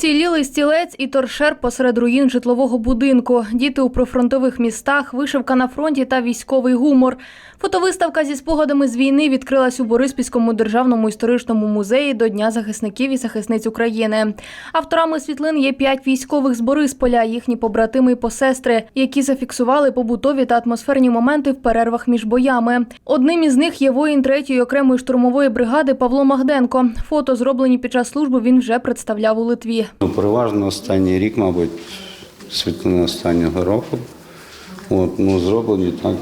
Цілілий стілець і торшер посеред руїн житлового будинку. Діти у прифронтових містах, вишивка на фронті та військовий гумор. Фотовиставка зі спогадами з війни відкрилась у Бориспільському державному історичному музеї до Дня захисників і захисниць України. Авторами світлин є п'ять військових з Борисполя, їхні побратими і посестри, які зафіксували побутові та атмосферні моменти в перервах між боями. Одним із них є воїн третьої окремої штурмової бригади Павло Магденко. Фото, зроблені під час служби, він вже представляв у Литві. Ну, переважно останній рік, мабуть, світлини останнього року. От, ну, зроблені так,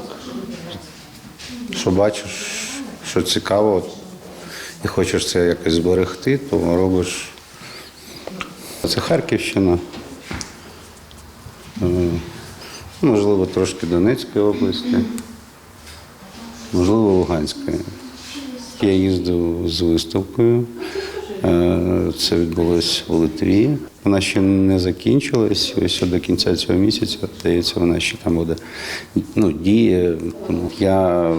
що бачиш, що цікаво, і хочеш це якось зберегти, то робиш. Це Харківщина, е, можливо, трошки Донецької області, можливо, Луганської. Я їздив з виставкою. Е, Це відбулось у Литві. Вона ще не закінчилась. Ось до кінця цього місяця, здається, вона ще там буде ну, діє. Я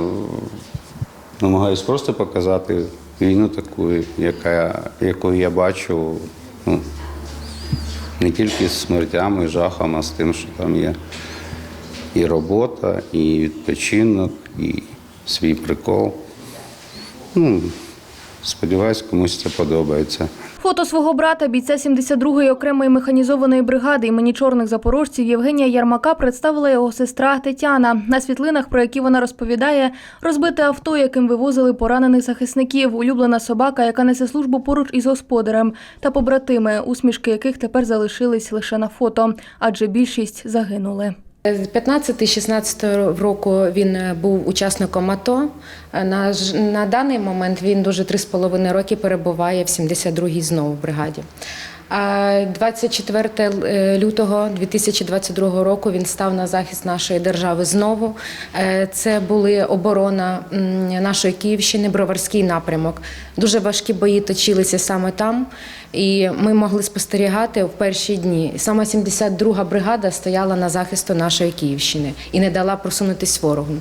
намагаюся просто показати війну таку, яка, яку я бачу ну, не тільки з смертями, жахом, а з тим, що там є і робота, і відпочинок, і свій прикол. Ну, сподіваюсь, комусь це подобається. Фото свого брата, бійця 72-ї окремої механізованої бригади імені чорних запорожців Євгенія Ярмака представила його сестра Тетяна. На світлинах, про які вона розповідає, розбите авто, яким вивозили поранених захисників, улюблена собака, яка несе службу поруч із господарем, та побратими, усмішки яких тепер залишились лише на фото, адже більшість загинули. З 15-16 року він е, був учасником АТО. Е, На, на даний момент він дуже 3,5 роки перебуває в 72-й знову бригаді. А 24 е, лютого 2022 року він став на захист нашої держави знову. Е, Це були оборона нашої Київщини, Броварський напрямок. Дуже важкі бої точилися саме там, і ми могли спостерігати в перші дні. Саме 72-га бригада стояла на захисту нашої Київщини і не дала просунутись ворогу.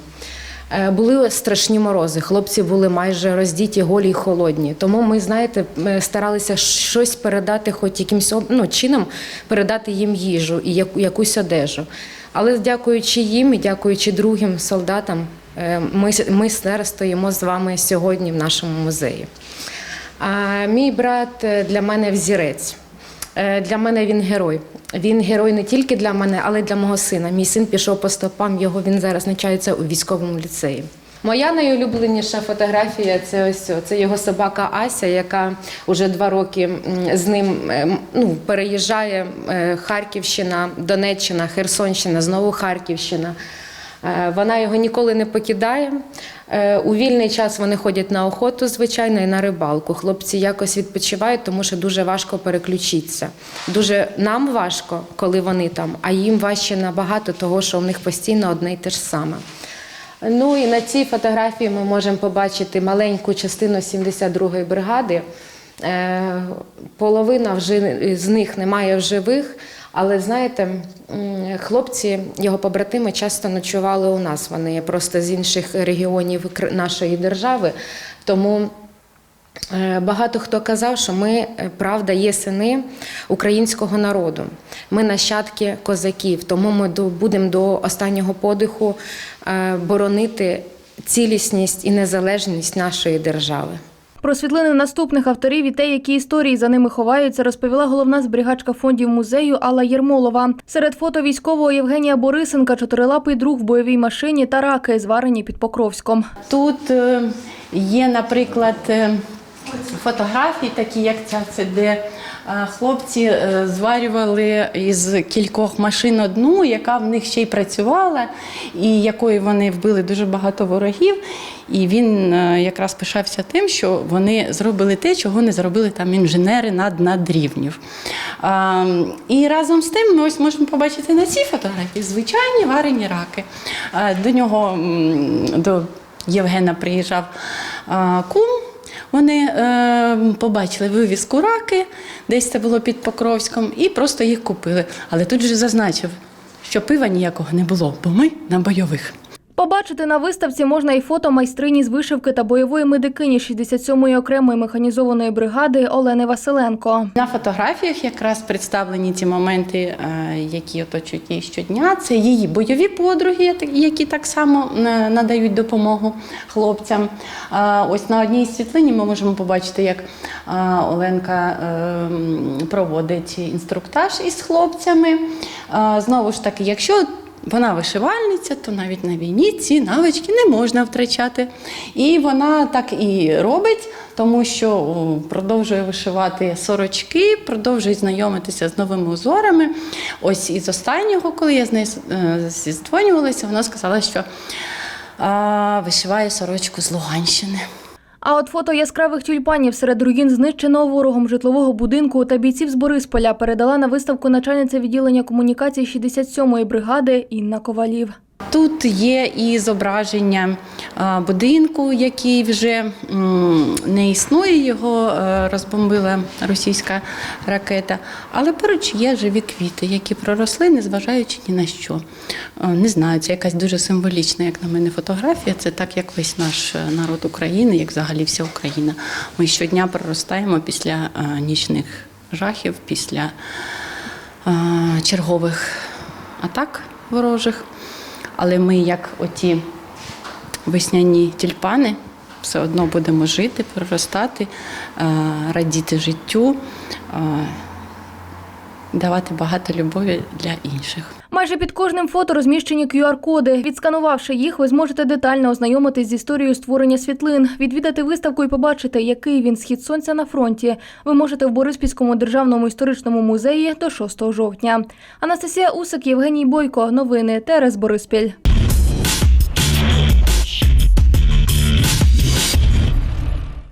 Е, Були страшні морози, хлопці були майже роздіті, голі й холодні. Тому ми, знаєте, е, старалися щось передати, хоч якимось об- ну, чином передати їм їжу і яку- якусь одежу. Але дякуючи їм і дякуючи другим солдатам, е, ми, ми зараз стоїмо з вами сьогодні в нашому музеї. А мій брат для мене взірець. Е, Для мене він герой. Він герой не тільки для мене, але й для мого сина. Мій син пішов по стопам, його він зараз навчається у військовому ліцеї. Моя найулюбленіша фотографія це ось це його собака Ася, яка вже два роки з ним е, ну, переїжджає е, Харківщина, Донеччина, Херсонщина, знову Харківщина. Е, Вона його ніколи не покидає. Е, У вільний час вони ходять на охоту, звичайно, і на рибалку. Хлопці якось відпочивають, тому що дуже важко переключитися. Дуже нам важко, коли вони там, а їм важче набагато того, що в них постійно одне й те ж саме. Ну і на цій фотографії ми можемо побачити маленьку частину 72-ї бригади. Е, Половина вже з них немає в живих, але знаєте, хлопці, його побратими часто ночували у нас. Вони просто з інших регіонів нашої держави. Тому Е, Багато хто казав, що ми, е, правда, є сини українського народу. Ми нащадки козаків, тому ми будемо до останнього подиху е, боронити цілісність і незалежність нашої держави. Про світлини наступних авторів і те, які історії за ними ховаються, розповіла головна зберігачка фондів музею Алла Єрмолова. Серед фото військового Євгенія Борисенка, чотирилапий друг в бойовій машині та раки, зварені під Покровськом. Тут е, є, наприклад, е, фотографії, такі як ця, це де е, хлопці е, зварювали із кількох машин одну, яка в них ще й працювала, і якої вони вбили дуже багато ворогів. І він е, якраз пишався тим, що вони зробили те, чого не зробили там інженери над надрівнів. І разом з тим ми ось можемо побачити на цій фотографії звичайні варені раки. До нього до Євгена приїжджав кум. Вони е, побачили вивізку раки, десь це було під Покровськом, і просто їх купили. Але тут же зазначив, що пива ніякого не було, бо ми на бойових. Побачити на виставці можна і фото майстрині з вишивки та бойової медикині 67-ї окремої механізованої бригади Олени Василенко. На фотографіях якраз представлені ті моменти, е, які оточують її щодня. Це її бойові подруги, які так само е, надають допомогу хлопцям. Е, Ось на одній світлині ми можемо побачити, як Оленка проводить інструктаж із хлопцями. Знову ж таки, якщо вона вишивальниця, то навіть на війні ці навички не можна втрачати. І вона так і робить, тому що продовжує вишивати сорочки, продовжує знайомитися з новими узорами. Ось із останнього, коли я з нею е, зідзвонювалася, вона сказала, що а, вишиває сорочку з Луганщини. А от фото яскравих тюльпанів серед руїн знищеного ворогом житлового будинку та бійців з Борисполя передала на виставку начальниця відділення комунікації 67-ї бригади Інна Ковалів. Тут є і зображення будинку, який вже не існує, його е, розбомбила російська ракета. Але поруч є живі квіти, які проросли, незважаючи ні на що. Е, Не знаю, це якась дуже символічна, як на мене, фотографія. Це так, як весь наш е, народ України, як взагалі вся Україна. Ми щодня проростаємо після нічних жахів, після чергових атак ворожих. Але ми, як оті весняні тюльпани, все одно будемо жити, проростати, е, радіти життю, е, давати багато любові для інших. Майже під кожним фото розміщені QR-коди. Відсканувавши їх, ви зможете детально ознайомитись з історією створення світлин, відвідати виставку і побачити, який він схід сонця на фронті. Ви можете в Бориспільському державному історичному музеї до 6 жовтня. Анастасія Усик, Євгеній Бойко. Новини ТРС Бориспіль.